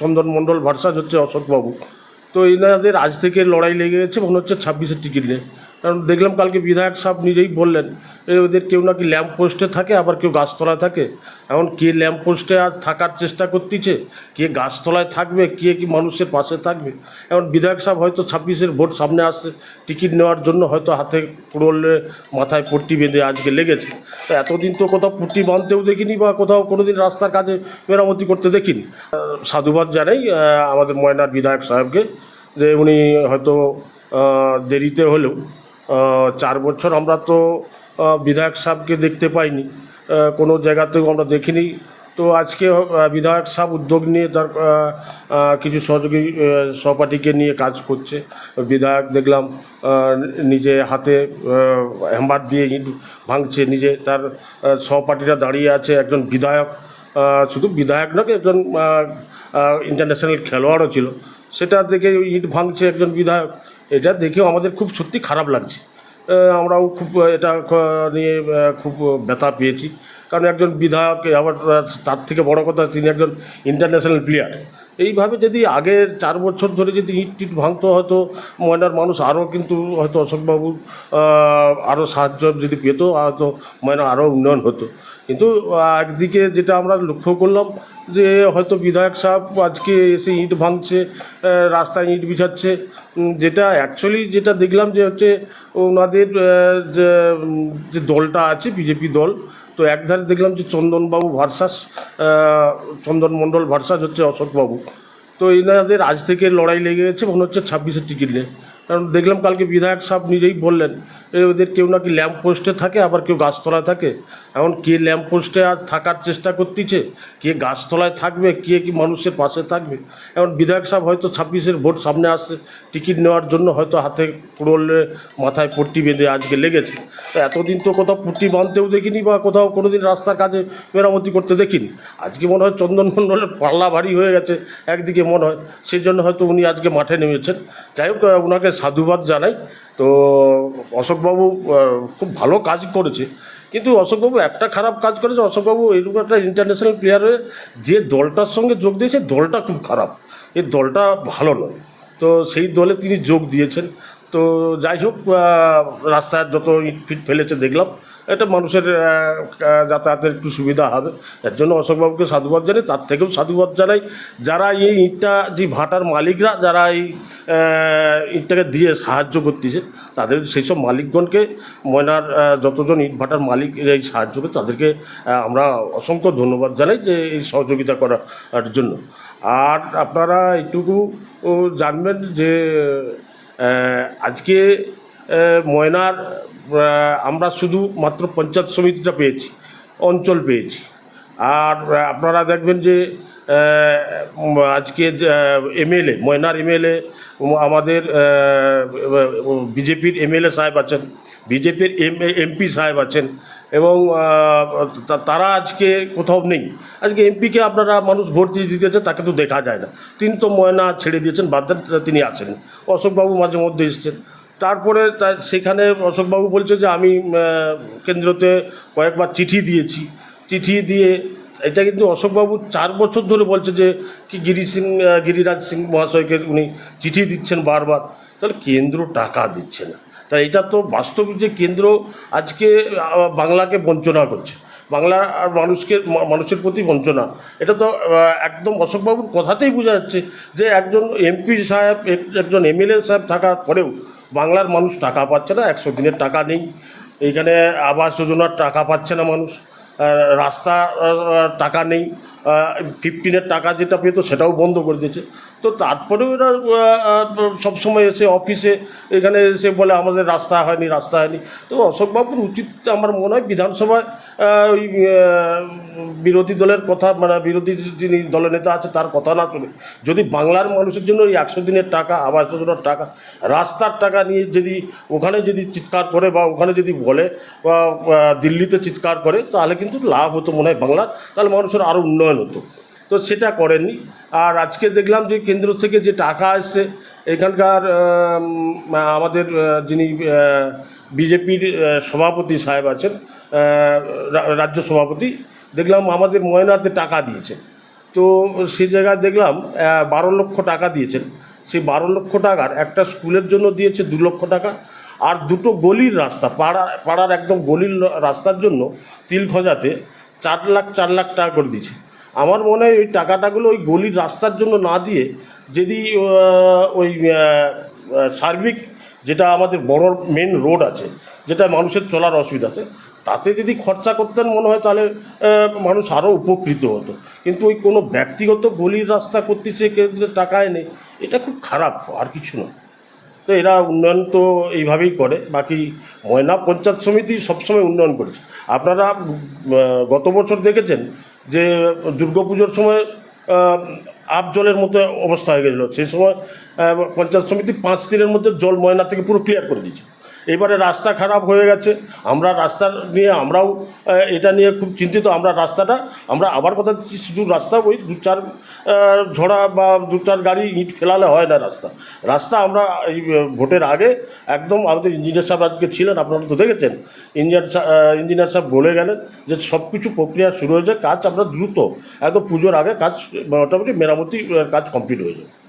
চন্দন মণ্ডল versus হচ্ছে অশোকবাবু। তো এনাদের আজ থেকে লড়াই লেগে গেছে, মনে হচ্ছে ছাব্বিশের টিকিট নিয়ে। কারণ দেখলাম কালকে বিধায়ক সাহেব নিজেই বললেন ওদের কেউ নাকি ল্যাম্প পোস্টে থাকে, আবার কেউ গাছতলায় থাকে। এখন কে ল্যাম্প পোস্টে আজ থাকার চেষ্টা করতেছে? কে গাছতলায় থাকবে? কে কি মানুষের পাশে থাকবে? এখন বিধায়ক সাহেব হয়তো ছাব্বিশের ভোট সামনে আসছে, টিকিট নেওয়ার জন্য হয়তো হাতে কুড়োলে মাথায় পট্টি বেঁধে আজকে লেগেছে। এতদিন তো কোথাও পট্টি বাঁধতেও দেখিনি বা কোথাও কোনোদিন রাস্তার কাজে মেরামতি করতে দেখিনি। সাধুবাদ জানাই আমাদের ময়নার বিধায়ক সাহেবকে যে উনি হয়তো দেরিতে হলেও চার বছর আমরা তো বিধায়ক সাহেবকে দেখতে পাইনি। কোনো জায়গাতেও আমরা দেখিনি। তো আজকে বিধায়ক সাহেব উদ্যোগ নিয়ে তার কিছু সহযোগী সহপাঠীকে নিয়ে কাজ করছে। বিধায়ক দেখলাম নিজে হাতে হ্যাম্বার দিয়ে ইট ভাঙছে। নিজে তার সহপাঠীরা দাঁড়িয়ে আছে, একজন বিধায়ক শুধু বিধায়ক নয়, একজন ইন্টারন্যাশনাল খেলোয়াড়ও ছিল। সেটা দেখে ইট ভাঙছে একজন বিধায়ক। এটা দেখেও আমাদের খুব সত্যি খারাপ লাগছে। আমরাও খুব এটা নিয়ে খুব ব্যথা পেয়েছি। কারণ একজন বিধায়ক আবার তার থেকে বড় কথা, তিনি একজন ইন্টারন্যাশনাল প্লেয়ার এইভাবে যদি আগে চার বছর ধরে যদি ইট টিট ভাঙতো হয়তো, ময়নার মানুষ আরও কিন্তু হয়তো অশোকবাবুর আরও সাহায্য যদি পেত, হয়তো ময়না আরও উন্নয়ন হতো। কিন্তু একদিকে যেটা আমরা লক্ষ্য করলাম যে হয়তো বিধায়ক সাহেব আজকে এসে ইট ভাঙছে রাস্তায় ইট বিছাচ্ছে যেটা অ্যাকচুয়ালি যেটা দেখলাম যে হচ্ছে ওনাদের যে দলটা আছে, বিজেপি দল, তো একধারে দেখলাম যে চন্দনবাবু ভার্সাস চন্দন মণ্ডল ভার্সাস হচ্ছে অশোকবাবু। তো এনাদের আজ থেকে লড়াই লেগে গেছে, মনে হচ্ছে ছাব্বিশের টিকিট কারণ দেখলাম কালকে বিধায়ক সাহেব নিজেই বললেন ওদের কেউ নাকি ল্যাম্প পোস্টে থাকে, আবার কেউ গাছতলায় থাকে। এখন কে ল্যাম্প পোস্টে আজ থাকার চেষ্টা করতেছে? কে গাছতলায় থাকবে? কে কি মানুষের পাশে থাকবে? এখন বিধায়ক সাহেব হয়তো ছাব্বিশের ভোট সামনে আসছে, টিকিট নেওয়ার জন্য হয়তো হাতে কুড়োলে মাথায় পট্টি বেঁধে আজকে লেগেছে। এতদিন তো কোথাও পট্টি বাঁধতেও দেখিনি বা কোথাও কোনোদিন রাস্তার কাজে মেরামতি করতে দেখিনি। আজকে মনে হয় চন্দন মণ্ডলের পাল্লা ভারী হয়ে গেছে, একদিকে মনে হয়। সেই জন্য হয়তো উনি আজকে মাঠে নেমেছেন। যাই হোক ওনাকে সাধুবাদ জানাই। তো অশোকবাবু খুব ভালো কাজ করেছে। কিন্তু অশোকবাবু একটা খারাপ কাজ করেছে, অশোকবাবু এরকম একটা ইন্টারন্যাশনাল প্লেয়ার হয়ে যে দলটার সঙ্গে যোগ দিয়েছে, দলটা খুব খারাপ। এই দলটা ভালো নয়। তো সেই দলে তিনি যোগ দিয়েছেন। তো যাই হোক রাস্তায় যত ইট ফিট ফেলেছে দেখলাম, এটা মানুষের যাতায়াতের একটু সুবিধা হবে। এর জন্য অশোকবাবুকে সাধুবাদ জানাই, তার থেকেও সাধুবাদ জানাই, যারা এই ইটটা যে ভাটার মালিকরা, যারা এই ইটটাকে দিয়ে সাহায্য করতেছে, তাদের সেই সব মালিকগণকে, ময়নার যতজন ইট ভাটার মালিক এই সাহায্য করে, তাদেরকে আমরা অসংখ্য ধন্যবাদ জানাই যে এই সহযোগিতা করার জন্য। আর আপনারা এইটুকু জানবেন যে আজকে ময়নার আমরা শুধু মাত্র পঞ্চায়েত সমিতিটা পেয়েছি অঞ্চল পেয়েছি। আর আপনারা দেখবেন যে আজকে এমএলএ, ময়নার এমএলএ আমাদের বিজেপির এমএলএ সাহেব আছেন, বিজেপির এম, এমপি সাহেব আছেন, এবং তারা আজকে কোথাও নেই। আজকে এমপিকে আপনারা মানুষ ভোট দিয়ে দিতেছে তাকে তো দেখা যায় না। তিনি তো ময়না ছেড়ে দিয়েছেন, বাদ দেন, তিনি আসেন অশোকবাবু মাঝে মধ্যে এসছেন। তারপরে তা, সেখানে অশোকবাবু বলছে যে, আমি কেন্দ্রতে কয়েকবার চিঠি দিয়েছি। চিঠি দিয়ে এটা কিন্তু অশোকবাবু চার বছর ধরে বলছে যে কি গিরি সিং গিরিরাজ সিং মহাশয়কে উনি চিঠি দিচ্ছেন বারবার। তাহলে কেন্দ্র টাকা দিচ্ছে না। তা এটা তো বাস্তব যে কেন্দ্র আজকে বাংলাকে বঞ্চনা করছে। বাংলা আর মানুষকে মানুষের প্রতি বঞ্চনা। এটা তো একদম অশোকবাবুর কথাতেই বোঝা যাচ্ছে যে একজন এমপি সাহেব একজন এমএলএ সাহেব থাকার পরেও বাংলার মানুষ টাকা পাচ্ছে না, একশো দিনের টাকা নেই। এইখানে আবাস যোজনার টাকা পাচ্ছে না মানুষ। রাস্তা টাকা নেই। ফিফটিনের টাকা যেটা পেতো সেটাও বন্ধ করে দিয়েছে। তো তারপরেও এরা সবসময় এসে অফিসে এখানে এসে বলে আমাদের রাস্তা হয়নি রাস্তা হয়নি। তো অশোকবাবুর উচিত আমার মনে হয় বিধানসভায় ওই বিরোধী দলের কথা মানে বিরোধী যিনি দলনেতা আছে তার কথা না চলে যদি বাংলার মানুষের জন্য ওই একশো দিনের টাকা, আবাস যোজনার টাকা, রাস্তার টাকা নিয়ে যদি, ওখানে যদি চিৎকার করে বা ওখানে যদি বলে, বা দিল্লিতে চিৎকার করে, তাহলে কিন্তু লাভ হতো মনে হয় বাংলার। তাহলে মানুষের আরও উন্নয়ন হতো। তো সেটা করেননি। আর আজকে দেখলাম যে কেন্দ্র থেকে যে টাকা আসছে এখানকার আমাদের যিনি বিজেপির সভাপতি সাহেব আছেন রাজ্য সভাপতি, দেখলাম আমাদের ময়নাতে টাকা দিয়েছে তো সে জায়গায় দেখলাম বারো লক্ষ টাকা দিয়েছেন। সেই বারো লক্ষ টাকার একটা স্কুলের জন্য দিয়েছে দু লক্ষ টাকা। আর দুটো গলির রাস্তা, পাড়া, পাড়ার একদম গলির রাস্তার জন্য তিল খোঁজাতে চার লাখ চার লাখ টাকা করে দিয়েছে। আমার মনে হয় ওই টাকাটাগুলো ওই গলির রাস্তার জন্য না দিয়ে যদি ওই সার্বিক যেটা আমাদের বড় মেন রোড আছে, যেটা মানুষের চলার অসুবিধা আছে, তাতে যদি খরচা করতেন মনে হয় তাহলে মানুষ আরও উপকৃত হতো। কিন্তু ওই কোনো ব্যক্তিগত গলির রাস্তা করতেছে কেন্দ্রে টাকায় নেই, এটা খুব খারাপ, আর কিছু না। তো এরা উন্নয়ন তো এইভাবেই করে, বাকি ময়না পঞ্চায়েত সমিতি সবসময় উন্নয়ন করেছে। আপনারা গত বছর দেখেছেন যে দুর্গাপুজোর সময় আপ জলের মতো অবস্থা হয়ে গেছিল। সেই সময় পঞ্চায়েত সমিতি পাঁচ দিনের মধ্যে জল ময়না থেকে পুরো ক্লিয়ার করে দিয়েছে। এবারে রাস্তা খারাপ হয়ে গেছে। আমরা রাস্তা নিয়ে, আমরাও এটা নিয়ে খুব চিন্তিত। আমরা রাস্তাটা, আমরা আবার কথা দিচ্ছি, শুধু রাস্তা ওই দু চার ঝোড়া বা দু চার গাড়ি ইট ফেলালে হয় না রাস্তা। রাস্তা আমরা এই ভোটের আগে একদম আমাদের ইঞ্জিনিয়ার সাহেব আজকে ছিলেন, আপনারা তো দেখেছেন। ইঞ্জিনিয়ার ইঞ্জিনিয়ার সাহেব বলে গেলেন যে সব কিছু প্রক্রিয়া শুরু হয়েছে, কাজ আমরা দ্রুত। একদম পুজোর আগে কাজ, মোটামুটি মেরামতি কাজ কমপ্লিট হয়ে যাবে।